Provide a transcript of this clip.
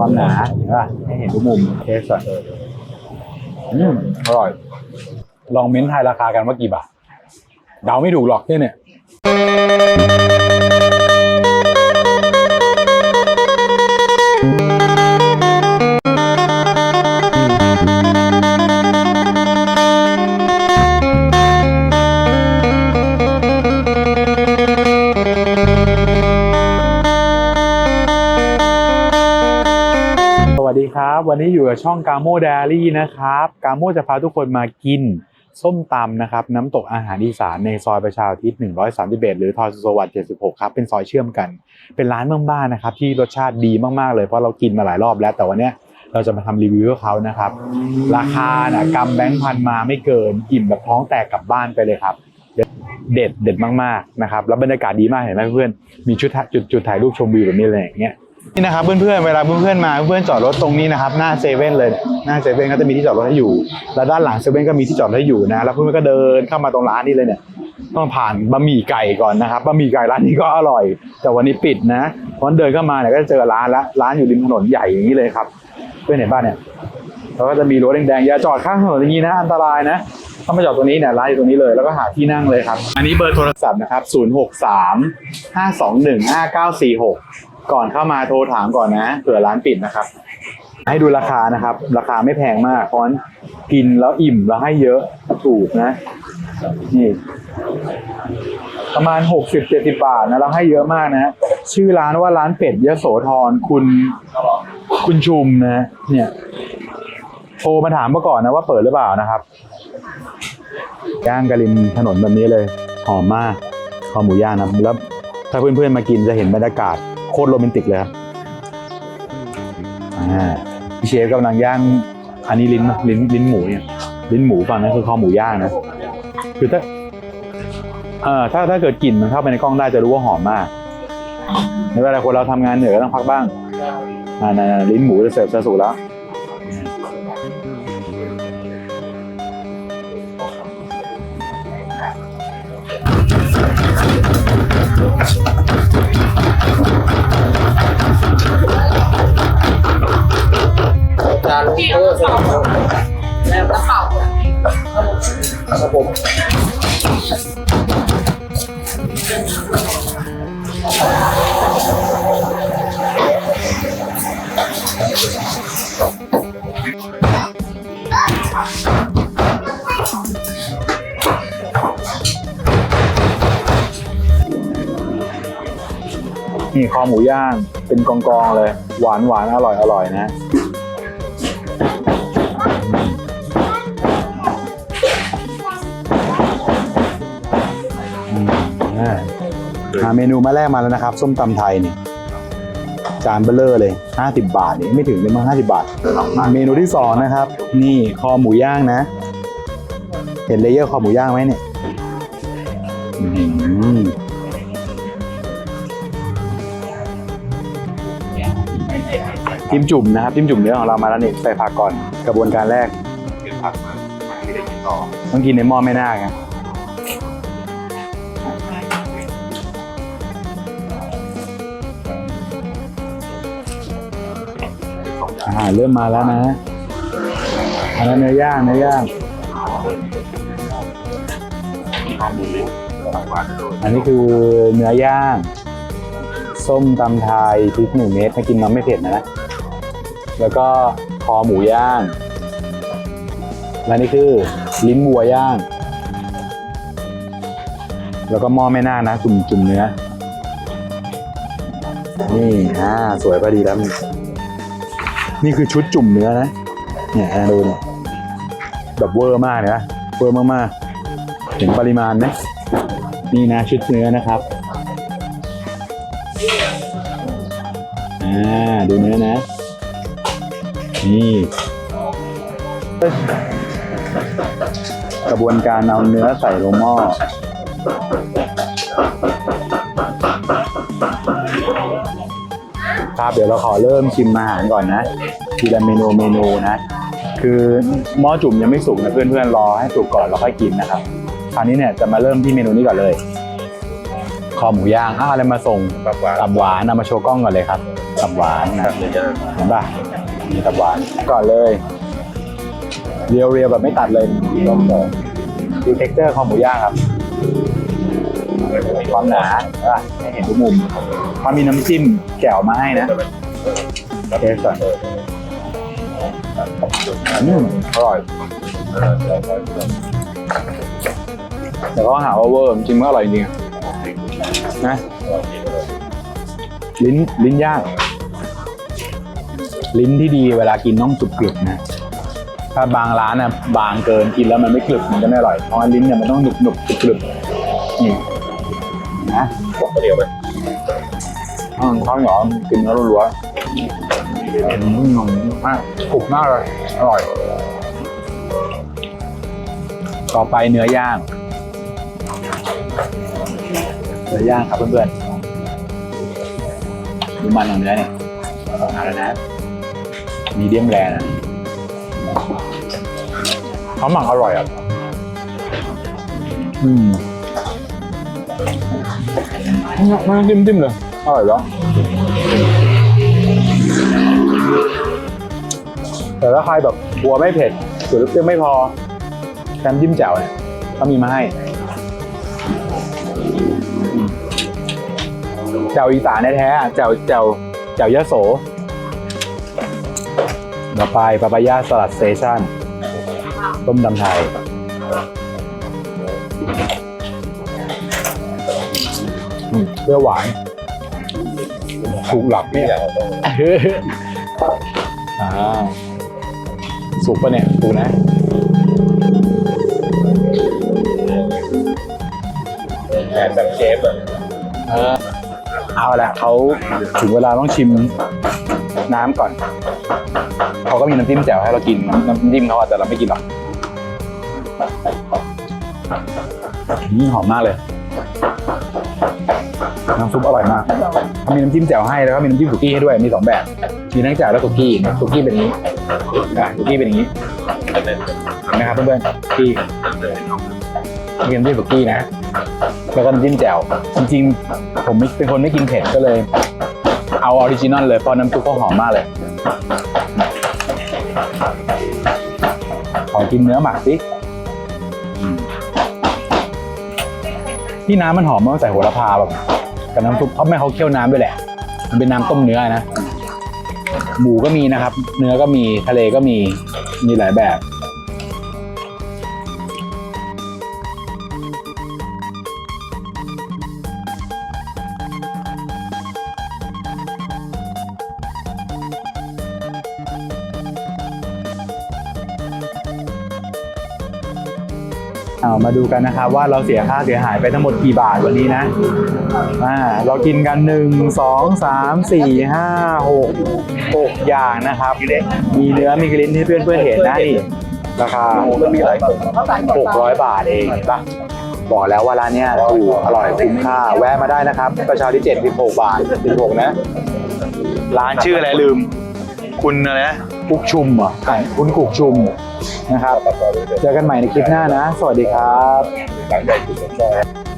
ความหนาเห็นป่ะให้เห็นทุกมุมเทสก่อนอืมอร่อย ลองเม้นทายราคากันว่ากี่บาทเดาไม่ถูกหรอกเนี่ยเนี่ย วันนี้อยู่กับช่องกาโมเดลี่นะครับกาโมจะพาทุกคนมากินส้มตำนะครับน้ำตกอาหารอีสานในซอยประชาอุทิศ131 หรือทอยสุสวัสดิ์76 ครับเป็นซอยเชื่อมกัน เป็นร้านบ้านๆนะครับที่รสชาติดีมากๆเลยเพราะเรากินมาหลายรอบแล้วแต่วันนี้เราจะมาทำรีวิวเขานะครับ ราคาน่ะกำแบงค์พันมาไม่เกินอิ่มแบบท้องแตกกลับบ้านไปเลยครับ เด็ดเด็ดมากๆนะครับแล้วบรรยากาศดีมากเห็นไหมเพื่อนมีชุดจุดจุดถ่ายรูปชมวิวแบบนี้เลยอย่างเงี้ย นี่นะครับเพื่อนๆเวลาเพื่อนๆมาเพื่อนๆจอดรถตรงนี้นะครับหน้าเซเว่นเลยหน้าเซเว่นก็จะมีที่จอดรถให้อยู่ แล้วด้านหลังเซเว่นก็มีที่จอดรถให้อยู่นะแล้วเพื่อนๆก็เดินเข้ามาตรงร้านนี้เลยเนี่ยต้องผ่านบะหมี่ไก่ก่อนนะครับบะหมี่ไก่ร้านนี้ก็อร่อย แต่วันนี้ปิดนะเพราะเดินเข้ามาเนี่ยก็จะเจอร้านละร้านอยู่ริมถนนใหญ่อย่างนี้เลยครับเพื่อนเห็นป่ะเนี่ยแล้วก็จะมีรถแดงๆอย่าจอดข้างถนนอย่างนี้นะอันตรายนะถ้ามาจอดตรงนี้เนี่ยร้านอยู่ตรงนี้เลยแล้วก็หาที่นั่งเลยครับ อันนี้เบอร์โทรศัพท์นะครับ 063 521 5946 ก่อนเข้ามาโทรถามก่อนนะเผื่อร้านปิดนะครับ ให้ดูราคานะครับ ราคาไม่แพงมากเพราะกินแล้วอิ่มแล้วให้เยอะถูกนะ นี่ ประมาณหกสิบเจ็ดสิบาทนะเราให้เยอะมากนะ ชื่อร้านว่าร้านเป็ดยโสธรคุณคุณชุมนะ เนี่ยโทรมาถามมาก่อนนะว่าเปิดหรือเปล่านะครับย่างกระริมถนนแบบนี้เลยหอมมากคอหมูย่างนะแล้วถ้าเพื่อนๆมากินจะเห็นบรรยากาศ โคตรโรแมนติกเลยครับอ่าพี่เชฟกำลังย่าง อันนี้ลิ้นลิ้นลิ้นหมูเนี่ยลิ้นหมูฝั่งนั้นคือคอหมูย่างนะคือถ้าเออถ้าถ้าเกิดกลิ่นมันเข้าไปในกล้องได้จะรู้ว่าหอมมากในเวลาคนเราทำงานเหนื่อยก็ต้องพักบ้างอ่านั่นๆลิ้นหมูจะเสิร์ฟจะสุกแล้ว จานเออสองแล้วกระเป๋าครับผมนี่คอหมูย่างเป็นกองๆเลย หวานหวานอร่อยอร่อยนะ อืมอ่าอ่าเมนูมาแรกมาแล้วนะครับ ส้มตำไทยเนี่ยจานเบลเลอร์เลยห้าสิบาทเนี่ยไม่ถึงเลยมั้งห้าสิบาทอ่าเมนูที่สองนะครับ นี่คอหมูย่างนะ เห็นเลเยอร์คอหมูย่างไหมเนี่ยอื้อหือจิ้มจุ่มนะครับจิ้มจุ่มเนื้อของเรามาแล้วนี่ใส่ผักก่อนกระบวนการแรกกินผักมาไม่ได้กินต่อต้องกินในหม้อไม่น่าไง อาหารเริ่มมาแล้วนะอันนั้นเนื้อย่างเนื้อย่าง อันนี้คือเนื้อย่าง ส้มตำไทยพริกหนึ่งเม็ดถ้ากินมันไม่เผ็ดนะ แล้วก็คอหมูย่าง และนี่คือลิ้นวัวย่าง แล้วก็หม้อแม่นานะจุ่มจุ่มเนื้อ นี่อ่าสวยพอดีแล้ว นี่คือชุดจุ่มเนื้อนะ เนี่ยอ่าดูเนี่ยแบบเวอร์มากเลยนะเวอร์มากๆเห็นปริมาณไหมนี่นะชุดเนื้อนะครับอ่าดูเนื้อนะ นี่กระบวนการเอาเนื้อใส่ลงหม้อ ครับเดี๋ยวเราขอเริ่มชิมอาหารก่อนนะทีละเมนูเมนูนะ คือหม้อจุ่มยังไม่สุกนะเพื่อนๆรอให้สุกก่อนเราค่อยกินนะครับคราวนี้เนี่ยจะมาเริ่มที่เมนูนี้ก่อนเลยคอหมูย่างอ้าวอะไรมาส่งผักหวานตับหวานเอามาโชว์กล้องก่อนเลยครับตับหวานนะเนื้อย่างเห็นป่ะมีตับหวานก่อนเลยเรียวเรียวๆแบบไม่ตัดเลยต้มเลยดูเท็กเจอร์ของหมูย่างครับ ความหนาใช่ป่ะให้เห็นทุกมุมมันมีน้ำจิ้มแจ่วมาให้นะเทสก่อนอืมอร่อยแต่ก็หาว่าเวอร์จริงมันอร่อยจริงนะลิ้นลิ้นย่างลิ้นที่ดีเวลากินต้องกรึบๆนะ ถ้าบางร้านนะบางเกินกินแล้วมันไม่กรึบมันจะไม่อร่อยเพราะว่าลิ้นเนี่ยมันต้องหนุบหนุบๆกรึบๆนี่ บอกเดียวไหมอืมข้าวเหนียวกินแล้วรัวๆอืมมากกรุบมากเลย อร่อย ต่อไปเนื้อย่าง เนื้อย่างครับเพื่อนๆดูมันของเนื้อเนี่ยเอาแล้วนะมีเดียมแรนะเขาหมักอร่อยอะ อืม ไม่ต้องจิ้มจิ้มเลยอร่อยแล้วแต่ถ้าใครแบบกลัวไม่เผ็ดหรือเปรี้ยไม่พอแซมจิ้มแจ่วเนี่ยเขามีมาให้แจ่วอีสานแท้ๆแจ่วแจ่วแจ่วยะโสต่อไปปาปายาสลัดเตชันต้มดำไทย เปรี้ยวหวานถูกหลับเนี่ยอ่าสุกปะเนี่ยสุกนะแอบแบบเชฟอะเออเอาละเขาถึงเวลาต้องชิมน้ำก่อน เขาก็มีน้ำจิ้มแจ่วให้เรากิน น้ำน้ำจิ้มเขาอะแต่เราไม่กินหรอกนี่หอมมากเลย น้ำซุปอร่อยมากเขามีน้ำจิ้มแจ่วให้แล้วก็มีน้ำจิ้มสุกี้ให้ด้วยมีสองแบบมีทั้งแจ่วและสุกี้สุกี้เป็นอย่างนี้อะสุกี้เป็นอย่างนี้นะครับเพื่อนๆสุกี้มีน้ำจิ้มสุกี้นะแล้วก็น้ำจิ้มแจ่วจริงๆผมเป็นคนไม่กินเผ็ดก็เลยเอาออริจินอลเลยเพราะน้ำซุปเขาหอมมากเลยขอกินเนื้อหมักสิที่น้ำมันหอมมันใส่โหระพาแบบ กับน้ำซุปเพราะแม่เขาเคี่ยวน้ำด้วยแหละ มันเป็นน้ำต้มเนื้อนะหมูก็มีนะครับ เนื้อก็มีทะเลก็มีมีหลายแบบ เอามาดูกันนะครับว่าเราเสียค่าเสียหายไปทั้งหมดกี่บาทวันนี้นะอ่าเรากินกันหนึ่งสองสามสี่ห้าหกหกอย่างนะครับ มีเนื้อมีกลิ้นที่เพื่อนเพื่อนๆเห็นนะนี่ราคาหกร้อยบาทเองเห็นปะบอกแล้วว่าร้านเนี้ยถูกอร่อยคุ้มค่า แวะมาได้นะครับ ประชาที่เจ็ดสิบหกบาทสิบหกนะ ร้านชื่ออะไรลืม คุณอะไรนะ กุกชุมเหรอใช่คุณกุกชุมนะครับ เจอกันใหม่ในคลิปหน้านะ สวัสดีครับ หลังใหญ่สุด